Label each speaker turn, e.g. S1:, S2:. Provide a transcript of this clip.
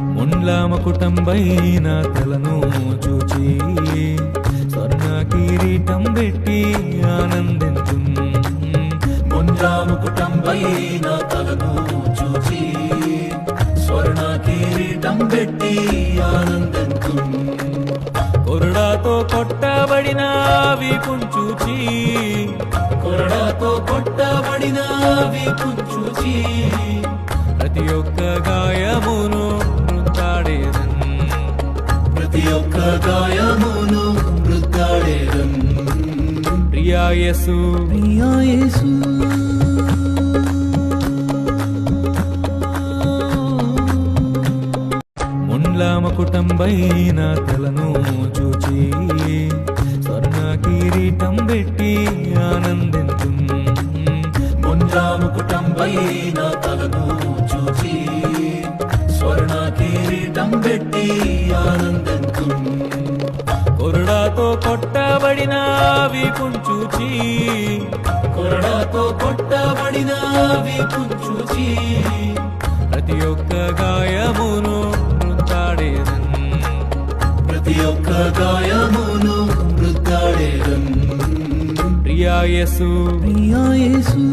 S1: ముండ్లామ కుటుంబైన తలను చూచి స్వర్ణ కిరీటం పెట్టి ఆనందించు.
S2: ముండ్లామ కుటుంబైన తలను చూచి స్వర్ణ కిరీటం పెట్టి ఆనందించు.
S1: కొరడాతో కొట్టబడిన వీపుం చూచి
S2: కొరడాతో కొట్టబడిన వీపుంచుచి
S1: ప్రతి ఒక్క గాయమును
S2: ఒక్క గాయమును వృద్ధాడేదన్
S1: ప్రియాయసు
S2: ప్రియాయేసు
S1: కుటుంబైన తలను చూచి స్వర్ణ కిరీటం పెట్టి ఆనందించు.
S2: ముంజాము కుటుంబైన తలను చూచి కిరీటం పెట్టి ఆనందించు
S1: కొరడాతో కొట్టబడిన వీపుంచూచి
S2: కొరడాతో కొట్టబడిన వీపుంచూచి
S1: ప్రతి ఒక్క గాయమును మృతాడేదన్
S2: ప్రతి ఒక్క గాయమును వృద్ధాడేదన్
S1: ప్రియాయసు
S2: ప్రియాయేసు